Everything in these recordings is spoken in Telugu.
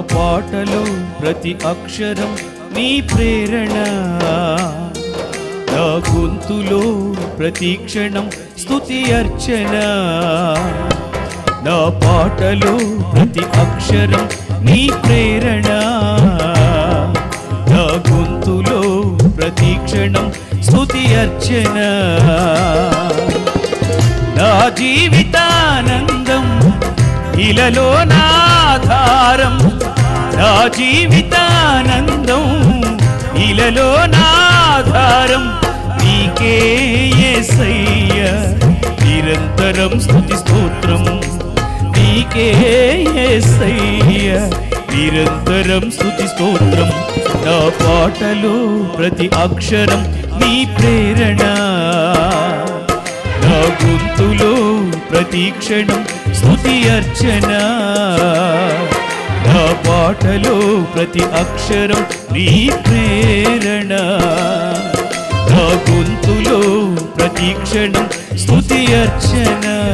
పాటలో ప్రతి అక్షరం నీ ప్రేరణ. నా గొంతులో ప్రతి క్షణం స్థుతి అర్చన. నా పాటలో ప్రతి అక్షరం నీ ప్రేరణ. నా గొంతులో ప్రతి క్షణం స్థుతి అర్చన. నా జీవితానంద ఇలలో నాధారం నా జీవితానందం. ఇలలో నాధారం నీకే యేసయ్య నిరంతరం స్థుతి స్తోత్రం నీకే యేసయ్య నిరంతరం స్థుతి స్తోత్రం నా పాటలో ప్రతి అక్షరం నీ ప్రేరణ. గొంతులో ప్రతి స్థుతి అర్చన. నా పాటలో ప్రతి అక్షరం నీ ప్రేరణ. నా గొంతులో ప్రతి స్థుతి అర్చన.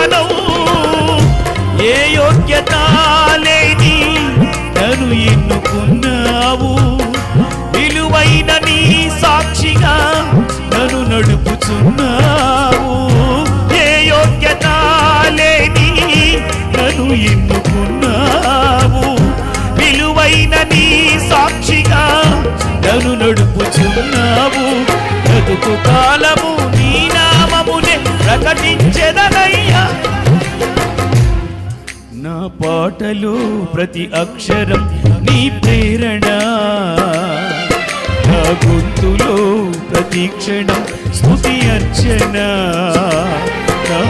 స్తుతి ఏ యోగ్యత లేని నన్ను ఎన్నుకున్నావు? విలువైన నీ సాక్షిగా నన్ను నడుపుచున్నావు. ఏ యోగ్యత లేని నన్ను ఎన్నుకున్నావు? విలువైన నీ సాక్షిగా నన్ను నడుపుచున్నావు. బ్రతుకు కాలము నీ నామమునే ప్రకటించే పాటలో ప్రతి అక్షరం నీ ప్రేరణ. నా గొంతులో ప్రతి క్షణం స్థుతి అర్చన. నా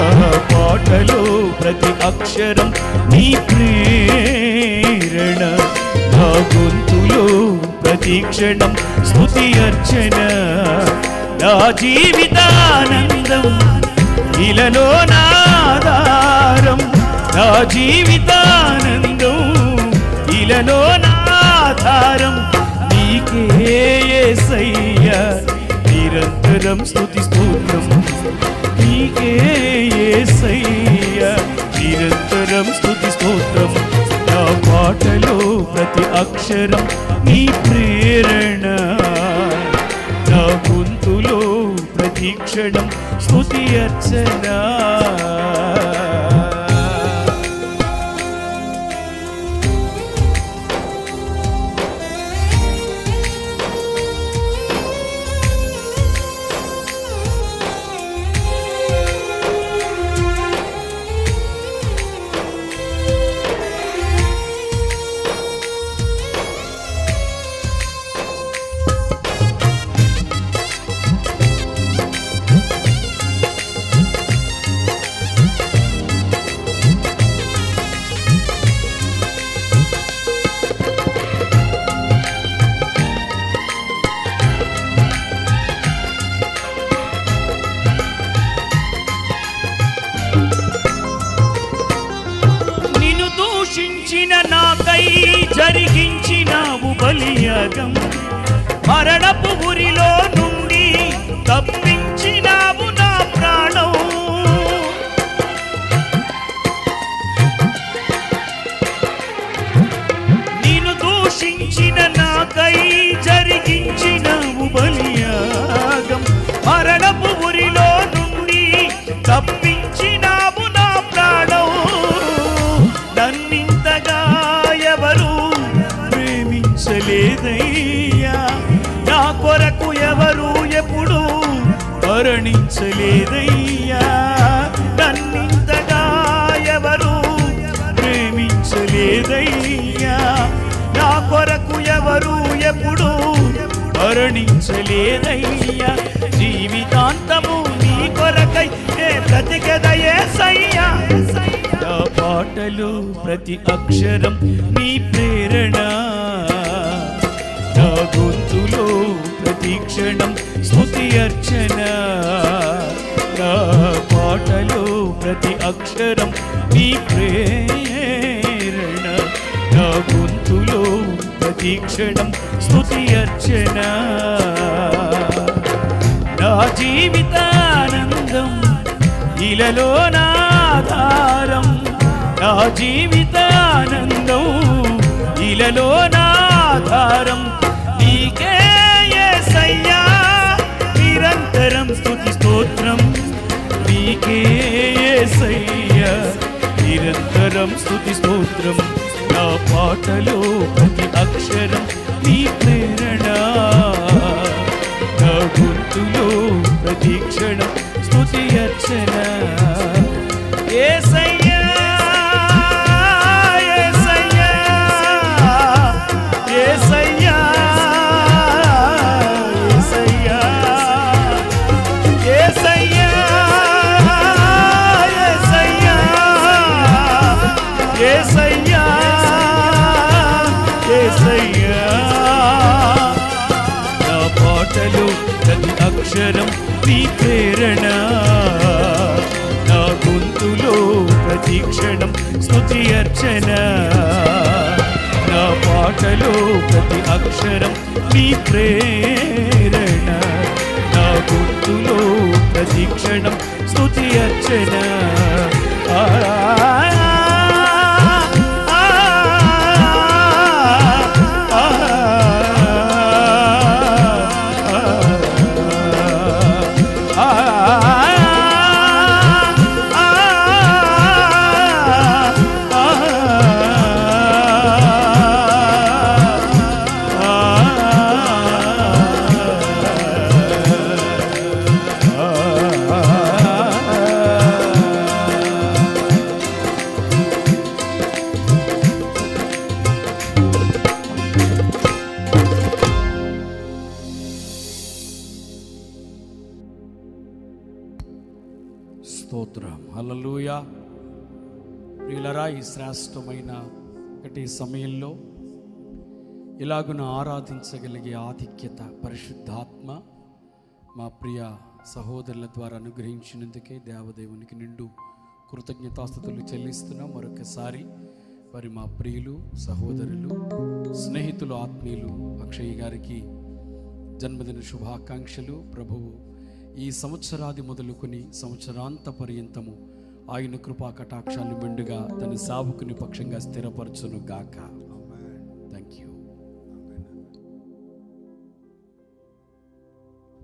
పాటలో ప్రతి అక్షరం నీ ప్రేరణ. నా గొంతులో ప్రతి క్షణం స్థుతి అర్చన. నా జీవితానందం ఇలలో నాదారం. నా జీవితానందం ఇలలో నాధారం నీకే యేసయ్యా నిరంతరం స్థుతి స్తోత్రం నీకే యేసయ్యా నిరంతరం స్థుతి స్తోత్రం నా పాటలో ప్రతి అక్షరం నీ ప్రేరణ. నా గొంతులో ప్రతి క్షణం స్థుతి అర్చనా. బలియాగం మరణపు ఊరిలో నుండి తప్పు మరణించలేదయ్యా. నన్నింతగా ఎవరు ప్రేమించలేదయ్యా. నా కొరకు ఎవరు ఎప్పుడు మరణించలేదయ్యా. జీవితాంతము నీ కొరకై నే బ్రతికదయే సయ్యా. నా పాటలు ప్రతి అక్షరం నీ ప్రేరణ. నా గొంతులో ప్రతి క్షణం స్తుతి అర్చనా. ప్రతి అక్షరం నీ ప్రేరణ. నా గొంతులో ప్రతి క్షణం స్థుతి అర్చన. నా జీవితానందం ఇలలో నాధారం నా జీవితానందం ఇలలో నాధారం నీకే సయ్య స్తోత్రం స్థుతి స్తోత్రం. నా పాటలో ప్రతి అక్షరం నీ ప్రేరణ. నా గొంతులో ప్రతి క్షణం స్థుతి అర్చన. ఏ యేసయ్యా అర్చన నా పాటలో ప్రతి అక్షరం నీ ప్రేరణ. నా గుర్తులో ప్రతి క్షణం స్తుతి అర్చన. స్తోత్రం ప్రియులరా ఈ శ్రేష్టమైన ఒకటి సమయంలో ఇలాగున ఆరాధించగలిగే ఆధిక్యత పరిశుద్ధాత్మ మా ప్రియ సహోదరుల ద్వారా అనుగ్రహించినందుకే దేవదేవునికి నిండు కృతజ్ఞతాస్థుతులు చెల్లిస్తున్నాం. మరొకసారి మరి మా ప్రియులు సహోదరులు స్నేహితులు ఆత్మీయులు అక్షయ్ గారికి జన్మదిన శుభాకాంక్షలు. ప్రభువు ఈ సంవత్సరాది మొదలుకొని సంవత్సరాంత పర్యంతము ఆయన కృపా కటాక్షాలు మెండుగా తన సావుకుని పక్షంగా స్థిరపరచును గాక.